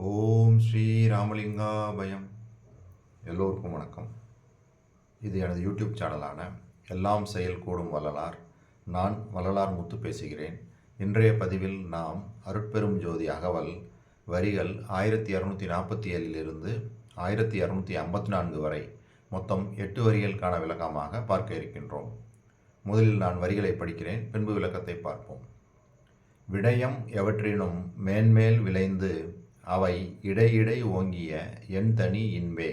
ஓம் ஸ்ரீ ராமலிங்காபயம். எல்லோருக்கும் வணக்கம். இது எனது யூடியூப் சேனலான எல்லாம் செயல் கூடும் வள்ளலார். நான் வள்ளலார் முத்து பேசுகிறேன். இன்றைய பதிவில் நாம் அருட்பெரும் ஜோதி அகவல் வரிகள் ஆயிரத்தி இரநூத்தி நாற்பத்தி ஏழிலிருந்து ஆயிரத்தி இரநூத்தி ஐம்பத்தி நான்கு வரை மொத்தம் எட்டு வரிகளுக்கான விளக்கமாக பார்க்க இருக்கின்றோம். முதலில் நான் வரிகளை படிக்கிறேன் பின்பு விளக்கத்தை பார்ப்போம். விடயம் எவற்றினும் மேன்மேல் விளைந்து அவை இடையிடை ஓங்கிய என் தனி இன்பே.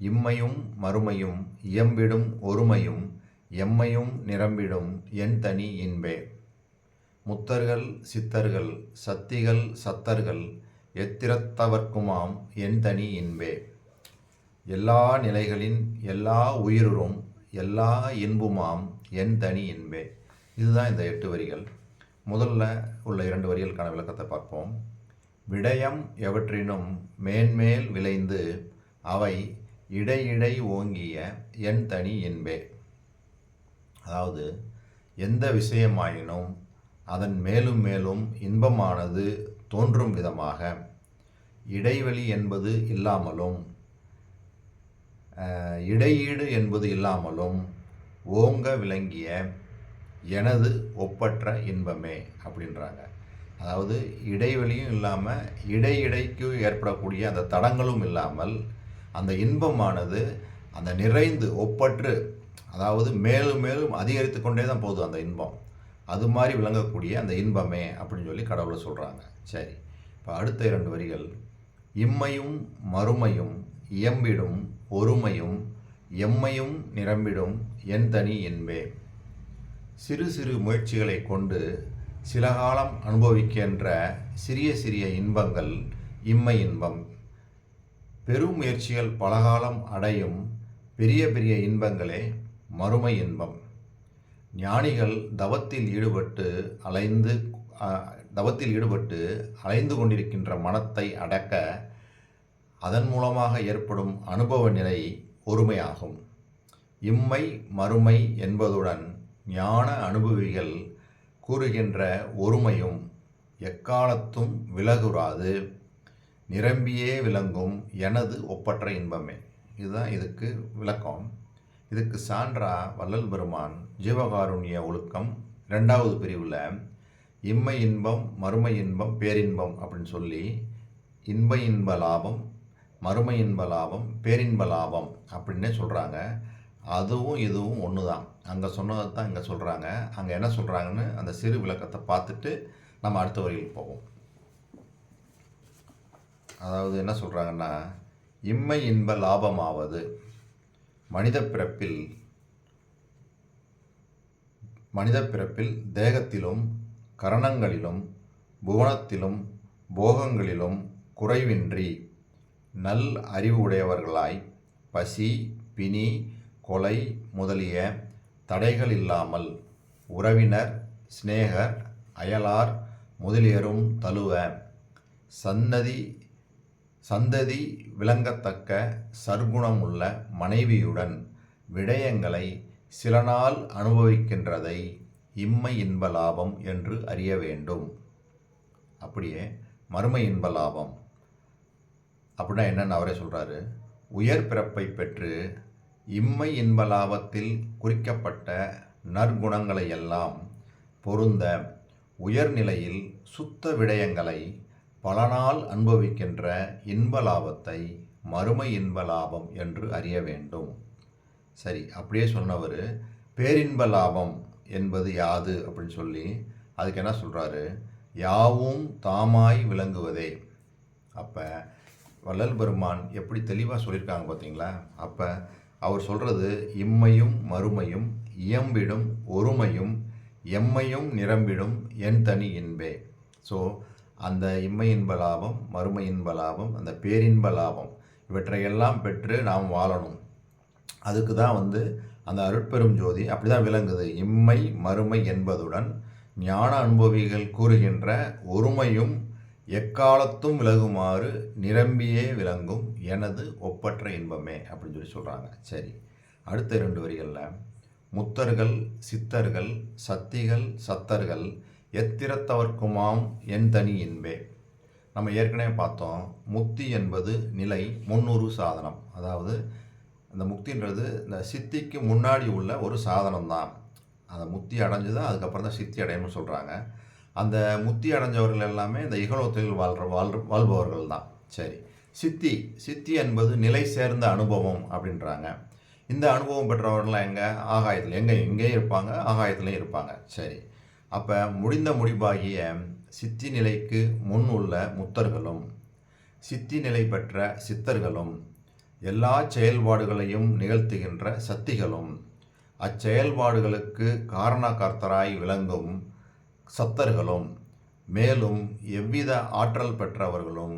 இம்மையும் மறுமையும் இயம்பிடும் ஒருமையும் எம்மையும் நிரம்பிடும் என் தனி இன்பே. முத்தர்கள் சித்தர்கள் சத்திகள் சத்தர்கள் எத்திரத்தவர்க்குமாம் என் தனி இன்பே. எல்லா நிலைகளின் எல்லா உயிருறும் எல்லா இன்புமாம் என் தனி இன்பே. இதுதான் இந்த எட்டு வரிகள். முதல்ல உள்ள இரண்டு வரிகளுக்கான விளக்கத்தை பார்ப்போம். விடயம் எவற்றினும் மேன்மேல் விளைந்து அவை இடையிடை ஓங்கிய என் தனி என்பே. அதாவது எந்த விஷயமாயினும் அதன் மேலும் மேலும் இன்பமானது தோன்றும் விதமாக. இடைவெளி என்பது இல்லாமலும் இடையீடு என்பது இல்லாமலும் ஓங்க விளங்கிய எனது ஒப்பற்ற இன்பமே அப்படின்றாங்க. அதாவது இடைவெளியும் இல்லாமல் இடையிடைக்கு ஏற்படக்கூடிய அந்த தடங்களும் இல்லாமல் அந்த இன்பமானது அந்த நிறைந்து ஒப்பற்று அதாவது மேலும் மேலும் அதிகரித்து கொண்டே தான் போகுது அந்த இன்பம். அது மாதிரி விளங்கக்கூடிய அந்த இன்பமே அப்படின்னு சொல்லி கடவுளை சொல்கிறாங்க சரி இப்போ அடுத்த இரண்டு வரிகள். இம்மையும் மறுமையும் இயம்பிடும் ஒருமையும் எம்மையும் நிரம்பிடும் என் தனி என்பே சிறு சிறு முயற்சிகளை கொண்டு சில காலம் அனுபவிக்கின்ற சிறிய சிறிய இன்பங்கள் இம்மை இன்பம். பெரும் முயற்சிகள் பலகாலம் அடையும் பெரிய பெரிய இன்பங்களே மறுமை இன்பம். ஞானிகள் தவத்தில் ஈடுபட்டு அலைந்து தவத்தில் ஈடுபட்டு அலைந்து கொண்டிருக்கின்ற மனத்தை அடக்க அதன் மூலமாக ஏற்படும் அனுபவ நிலை ஒருமையாகும். இம்மை மறுமை என்பதுடன் ஞான அனுபவிகள் கூறுகின்ற ஒருமையும் எக்காலத்தும் விலகுறாது நிரம்பியே விளங்கும் எனது ஒப்பற்ற இன்பமே. இதுதான் இதுக்கு விளக்கம். இதுக்கு சான்றா வள்ளல் பெருமான் ஜீவகாருண்ய ஒழுக்கம் ரெண்டாவது பிரிவில் இம்மை இன்பம் மறுமை இன்பம் பேரின்பம் அப்படின்னு சொல்லி இன்ப இன்ப லாபம் மறுமை இன்ப லாபம் பேரின்ப லாபம் அப்படின்னே சொல்கிறாங்க அதுவும் இதுவும் ஒன்று தான் அங்கே சொன்னதை தான் இங்கே சொல்கிறாங்க அங்கே என்ன சொல்கிறாங்கன்னு அந்த சிறு விளக்கத்தை பார்த்துட்டு நம்ம அடுத்த வரியில் போவோம். அதாவது என்ன சொல்கிறாங்கன்னா இம்மை இன்ப லாபமாவது மனித பிறப்பில் மனித பிறப்பில் தேகத்திலும் கரணங்களிலும் புவனத்திலும் போகங்களிலும் குறைவின்றி நல் அறிவு உடையவர்களாய் பசி பிணி கொலை முதலிய தடைகள் இல்லாமல் உறவினர் சிநேகர் அயலார் முதலியரும் தழுவ சன்னதி சந்ததி விளங்கத்தக்க சர்க்குணமுள்ள மனைவியுடன் விடயங்களை சில நாள் அனுபவிக்கின்றதை இம்மை இன்ப லாபம் என்று அறிய வேண்டும். அப்படியே மறுமை இன்ப லாபம் அப்படின்னா என்னென்னு அவரே சொல்கிறாரு உயர் பிறப்பை பெற்று இம்மை இன்ப லாபத்தில் குறிக்கப்பட்ட நற்குணங்களை எல்லாம் பொருந்த உயர்நிலையில் சுத்த விடயங்களை பல நாள் அனுபவிக்கின்ற இன்ப லாபத்தை மறுமை இன்ப லாபம் என்று அறிய வேண்டும். சரி அப்படியே சொன்னவர் பேரின்ப லாபம் என்பது யாது அப்படின்னு சொல்லி அதுக்கு என்ன சொல்கிறாரு யாவும் தாமாய் விளங்குவதே. அப்போ வள்ளல் பெருமான் எப்படி தெளிவாக சொல்லியிருக்காங்க பார்த்தீங்களா அப்போ அவர் சொல்கிறது இம்மையும் மறுமையும் இயம்பிடும் ஒருமையும் எம்மையும் நிரம்பிடும் என் தனி இன்பே. ஸோ அந்த இம்மை இன்ப லாபம் மறுமை இன்ப லாபம் அந்த பேரின்ப லாபம் இவற்றையெல்லாம் பெற்று நாம் வாழணும். அதுக்கு தான் வந்து அந்த அருட்பெரும் ஜோதி அப்படி தான் விளங்குது. இம்மை மறுமை என்பதுடன் ஞான அனுபவிகள் கூறுகின்ற ஒருமையும் எக்காலத்தும் விலகுமாறு நிரம்பியே விளங்கும் எனது ஒப்பற்ற இன்பமே அப்படின்னு சொல்லி சொல்கிறாங்க சரி. அடுத்த இரண்டு வரிகளில் முத்தர்கள் சித்தர்கள் சத்திகள் சத்தர்கள் எத்திரத்தவர்க்குமாம் என் தனி இன்பே. நம்ம ஏற்கனவே பார்த்தோம் முக்தி என்பது நிலை முன்னூறு சாதனம். அதாவது இந்த முக்தின்றது இந்த சித்திக்கு முன்னாடி உள்ள ஒரு சாதனம் தான் அதை முக்தி அடைஞ்சு தான் அதுக்கப்புறம் தான் சித்தி அடையணும்னு சொல்கிறாங்க அந்த முத்தி அடைஞ்சவர்கள் எல்லாமே இந்த இகலோகத்தில் வாழ்கிற வாழ் வாழ்பவர்கள் தான் சரி. சித்தி சித்தி என்பது நிலை சேர்ந்த அனுபவம் அப்படின்றாங்க. இந்த அனுபவம் பெற்றவர்கள்லாம் எங்கே? ஆகாயத்தில். எங்கே? எங்கேயும் இருப்பாங்க. ஆகாயத்துலேயும் இருப்பாங்க. சரி. அப்போ முடிந்த முடிவாகிய சித்தி நிலைக்கு முன் உள்ள முத்தர்களும் சித்தி நிலை பெற்ற சித்தர்களும் எல்லா செயல்பாடுகளையும் நிகழ்த்துகின்ற சக்திகளும் அச்செயல்பாடுகளுக்கு காரணகர்த்தராய் விளங்கும் சத்தர்களும் மேலும் எவ்வித ஆற்றல் பெற்றவர்களும்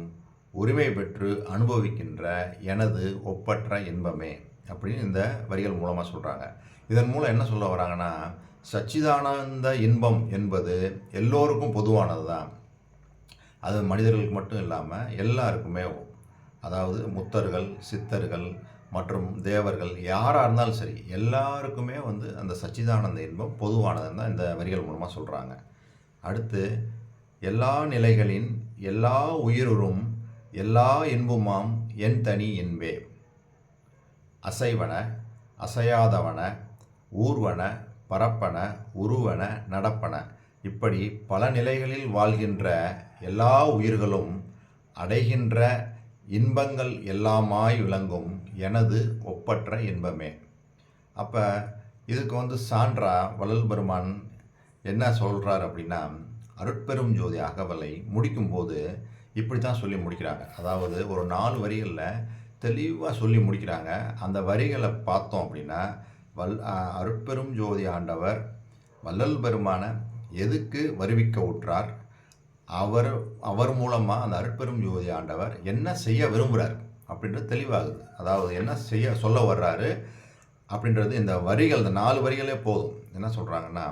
உரிமை பெற்று அனுபவிக்கின்ற எனது ஒப்பற்ற இன்பமே அப்படின்னு இந்த வரிகள் மூலமாக சொல்கிறாங்க இதன் மூலம் என்ன சொல்ல வராங்கன்னா சச்சிதானந்த இன்பம் என்பது எல்லோருக்கும் பொதுவானது தான் அது மனிதர்களுக்கு மட்டும் இல்லாமல் எல்லாருக்குமே அதாவது முத்தர்கள் சித்தர்கள் மற்றும் தேவர்கள் யாராக இருந்தாலும் சரி எல்லாருக்குமே வந்து அந்த சச்சிதானந்த இன்பம் பொதுவானதுன்னு தான் இந்த வரிகள் மூலமாக சொல்கிறாங்க அடுத்து எல்லா நிலைகளின் எல்லா உயிருறும் எல்லா இன்புமாம் என் தனி இன்பே அசைவன அசையாதவன ஊர்வன பரப்பன உருவன நடப்பன. இப்படி பல நிலைகளில் வாழ்கின்ற எல்லா உயிர்களும் அடைகின்ற இன்பங்கள் எல்லாமாய் விளங்கும் எனது ஒப்பற்ற இன்பமே. அப்போ இதுக்கு வந்து சான்றா வள்ளல் பெருமான் என்ன சொல்கிறார் அப்படின்னா அருட்பெரும் ஜோதி அகவலை முடிக்கும்போது இப்படி தான் சொல்லி முடிக்கிறாங்க. அதாவது ஒரு நாலு வரிகளில் தெளிவாக சொல்லி முடிக்கிறாங்க. அந்த வரிகளை பார்த்தோம் அப்படின்னா வல் அருட்பெரும் ஜோதி ஆண்டவர் வள்ளல் பெருமான எதுக்கு வருவிக்க உற்றார் அவர் அவர் மூலமாக அந்த அருட்பெரும் ஜோதி ஆண்டவர் என்ன செய்ய விரும்புகிறார் அப்படின்றது தெளிவாகுது. அதாவது என்ன செய்ய சொல்ல வர்றாரு அப்படின்றது இந்த வரிகள் இந்த நாலு வரிகளே போதும். என்ன சொல்கிறாங்கன்னா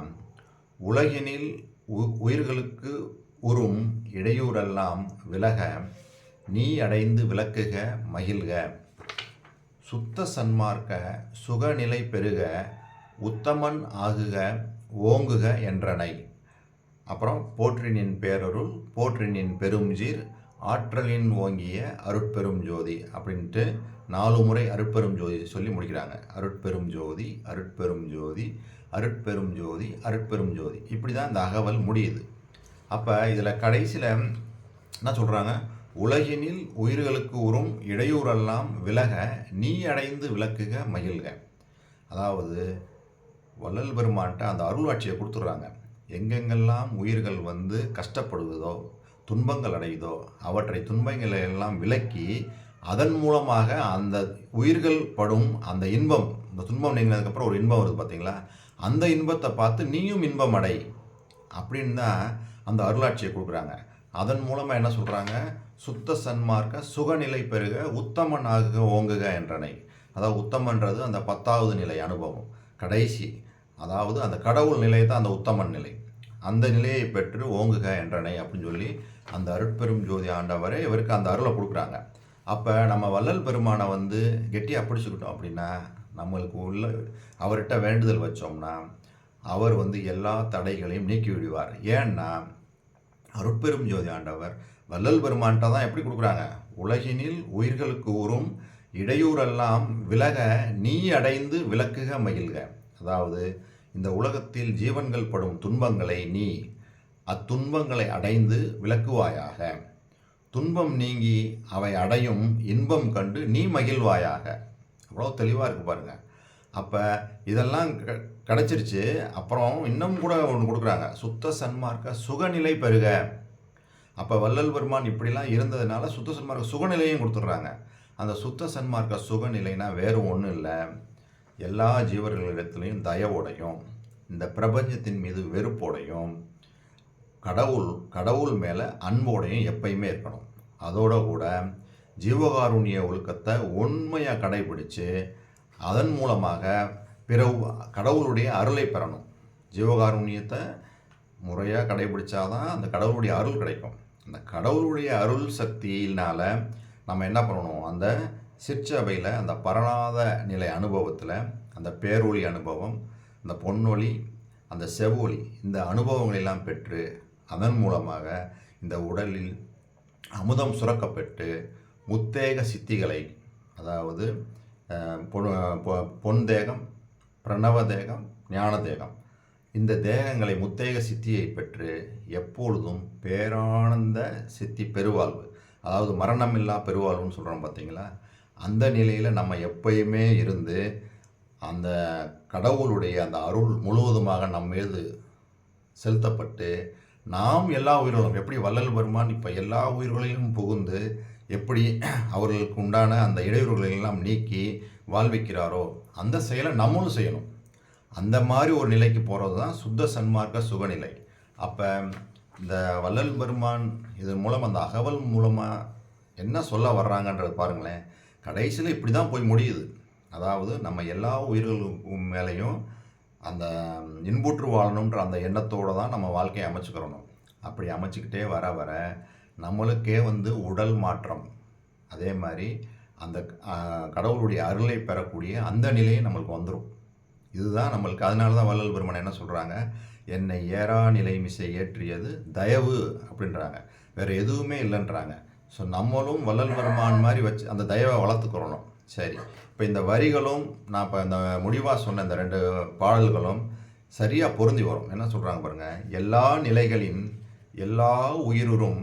உலகினில் உ உயிர்களுக்கு உறும் இடையூறெல்லாம் விலக நீ அடைந்து விளக்குக மகிழ்க. சுத்த சன்மார்க்க சுகநிலை பெருக உத்தமன் ஆகுக ஓங்குக என்றனை. அப்புறம் போற்றினின் பேரருள் போற்றினின் பெரும்ஜீர் ஆற்றலின் ஓங்கிய அருட்பெரும் ஜோதி அப்படின்ட்டு நாலு முறை அருட்பெரும் ஜோதி சொல்லி முடிக்கிறாங்க. அருட்பெரும் ஜோதி அருட்பெரும் ஜோதி அருட்பெரும் ஜோதி அருட்பெரும் ஜோதி. இப்படி தான் இந்த அகவல் முடியுது. அப்போ இதில் கடைசியில் என்ன சொல்கிறாங்க உலகினில் உயிர்களுக்கு உறும் இடையூறெல்லாம் விலக நீ அடைந்து விளக்குக மகிழ்க. அதாவது வள்ளல் பெருமான்ட்ட அந்த அருளாட்சியை கொடுத்துட்றாங்க. எங்கெங்கெல்லாம் உயிர்கள் வந்து கஷ்டப்படுவதோ துன்பங்கள் அடையுதோ அவற்றை துன்பங்களை எல்லாம் விலக்கி அதன் மூலமாக அந்த உயிர்கள் படும் அந்த இன்பம் இந்த துன்பம் நீங்கினதுக்கப்புறம் ஒரு இன்பம் வருது பார்த்தீங்களா அந்த இன்பத்தை பார்த்து நீயும் இன்பம் அடை அப்படின்னு தான் அந்த அருளாட்சியை கொடுக்குறாங்க. அதன் மூலமாக என்ன சொல்கிறாங்க சுத்த சன்மார்க்க சுகநிலை பெருக உத்தமன் ஆகுக ஓங்குக என்றனை. அதாவது உத்தமன்றது அந்த பத்தாவது நிலை அனுபவம். கடைசி அதாவது அந்த கடவுள் நிலை தான் அந்த உத்தமன் நிலை. அந்த நிலையை பெற்று ஓங்குக என்றனை அப்படின்னு சொல்லி அந்த அருட்பெரும் ஜோதி ஆண்டவரே இவருக்கு அந்த அருளை கொடுக்குறாங்க. அப்போ நம்ம வள்ளல் பெருமானை வந்து கெட்டியாக பிடிச்சிக்கிட்டோம் அப்படின்னா நம்மளுக்கு உள்ள அவர்கிட்ட வேண்டுதல் வச்சோம்னா அவர் வந்து எல்லா தடைகளையும் நீக்கி விடுவார். ஏன்னா அருட்பெரும் ஜோதி ஆண்டவர் வள்ளல் பெருமான்ட்ட தான் எப்படி கொடுக்குறாங்க? உலகினில் உயிர்களுக்கு ஊறும் இடையூறெல்லாம் விலக நீ அடைந்து விளக்குக மகிழ்க. அதாவது இந்த உலகத்தில் ஜீவன்கள் படும் துன்பங்களை நீ அத்துன்பங்களை அடைந்து விளக்குவாயாக. துன்பம் நீங்கி அவை அடையும் இன்பம் கண்டு நீ மகிழ்வாயாக. அவ்வளோ தெளிவாக இருக்குது பாருங்கள் அப்போ இதெல்லாம் க கிடச்சிருச்சு. அப்புறம் இன்னும் கூட ஒன்று கொடுக்குறாங்க. சுத்த சன்மார்க்க சுகநிலை பெருக. அப்போ வள்ளல் பெருமான் இப்படிலாம் இருந்ததுனால சுத்த சன்மார்க்க சுகநிலையும் கொடுத்துட்றாங்க. அந்த சுத்த சன்மார்க்க சுகநிலைனா வேறு ஒன்றும் இல்லை. எல்லா ஜீவர்களிடத்துலையும் தயவோடையும் இந்த பிரபஞ்சத்தின் மீது வெறுப்போடையும். கடவுள் கடவுள் மேலே அன்போடையும் எப்பயுமே இருக்கணும். அதோட கூட ஜீவகாருண்ய ஒழுக்கத்தை உண்மையாக கடைபிடித்து அதன் மூலமாக பிற கடவுளுடைய அருளை பெறணும். ஜீவகாருண்யத்தை முறையாக கடைபிடிச்சாதான் அந்த கடவுளுடைய அருள் கிடைக்கும். அந்த கடவுளுடைய அருள் சக்தியினால் நம்ம என்ன பண்ணணும்? அந்த சிற்சபையில் அந்த பரணாத நிலை அனுபவத்தில் அந்த பேரொளி அனுபவம் அந்த பொன்னொளி அந்த செவ்வொளி இந்த அனுபவங்களெல்லாம் பெற்று அதன் மூலமாக இந்த உடலில் அமுதம் சுரக்கப்பட்டு முத்தேக சித்திகளை அதாவது பொ- பொன் தேகம் பிரணவ தேகம் ஞான தேகம். இந்த தேகங்களை முத்தேக சித்தியை பெற்று எப்பொழுதும் பேரானந்த சித்தி பெருவாழ்வு அதாவது மரணமில்லா பெருவாழ்வுன்னு சொல்கிறோம் பார்த்தீங்களா அந்த நிலையில் நம்ம எப்பயுமே இருந்து அந்த கடவுளுடைய அந்த அருள் முழுவதுமாக நம் மீது செலுத்தப்பட்டு நாம் எல்லா உயிர்களும் எப்படி வள்ளல் பெருமான் இப்போ எல்லா உயிர்களையும் புகுந்து எப்படி அவர்களுக்கு உண்டான அந்த இடையூறுகளை எல்லாம் நீக்கி வாழ்விக்கிறாரோ அந்த செயலை நம்மளும் செய்யணும். அந்த மாதிரி ஒரு நிலைக்கு போகிறது தான் சுத்த சன்மார்க்க சுகநிலை. அப்போ இந்த வள்ளல் பெருமான் இதன் மூலம் அந்த அகவல் மூலமாக என்ன சொல்ல வர்றாங்கன்றது பாருங்களேன். கடைசியில் இப்படி தான் போய் முடியுது. அதாவது நம்ம எல்லா உயிர்களுக்கும் மேலேயும் அந்த இன்புற்று வாழணுன்ற அந்த எண்ணத்தோடு தான் நம்ம வாழ்க்கையை அமைச்சுக்கிறணும். அப்படி அமைச்சிக்கிட்டே வர வர நம்மளுக்கே வந்து உடல் மாற்றம். அதே மாதிரி அந்த கடவுளுடைய அருளை பெறக்கூடிய அந்த நிலையும் நம்மளுக்கு வந்துடும் இதுதான் நம்மளுக்கு அதனால தான் வள்ளல் பெருமன் என்ன சொல்கிறாங்க என்னை ஏறா நிலை மிசை ஏற்றியது தயவு அப்படின்றாங்க. வேறு எதுவுமே இல்லைன்றாங்க. ஸோ நம்மளும் வள்ளல் பெருமான் மாதிரி வச்சு அந்த தயவை வளர்த்துக்கிறணும் சரி. இப்போ இந்த வரிகளும் நான் இப்போ இந்த முடிவாக சொன்ன இந்த ரெண்டு பாடல்களும் சரியாக பொருந்தி வரும். என்ன சொல்கிறாங்க பாருங்கள் எல்லா நிலைகளின் எல்லா உயிருரும்